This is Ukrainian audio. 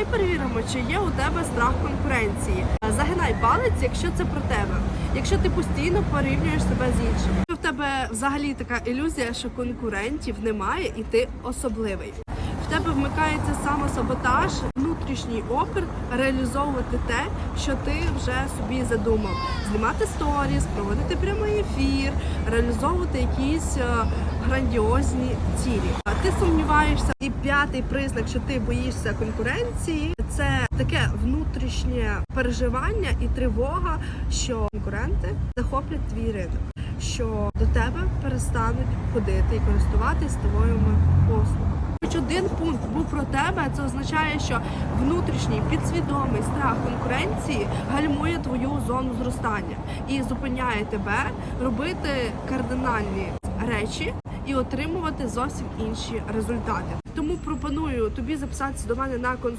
Давай перевіримо, чи є у тебе страх конкуренції. Загинай палець, якщо це про тебе. Якщо ти постійно порівнюєш себе з іншими. В тебе взагалі така ілюзія, що конкурентів немає, і ти особливий. В тебе вмикається самосаботаж, внутрішній опір реалізовувати те, що ти вже собі задумав. Знімати сторіс, проводити прямий ефір, реалізовувати якісь е, грандіозні цілі. Ти сумніваєшся. І п'ятий признак, що ти боїшся конкуренції, це таке внутрішнє переживання і тривога, що конкуренти захоплять твій ринок, що до тебе перестануть ходити і користуватись твоїми послугами. Хоч один пункт був про тебе, це означає, що внутрішній підсвідомий страх конкуренції гальмує твою зону зростання і зупиняє тебе робити кардинальні речі і отримувати зовсім інші результати. Тому пропоную тобі записатися до мене на консультацію.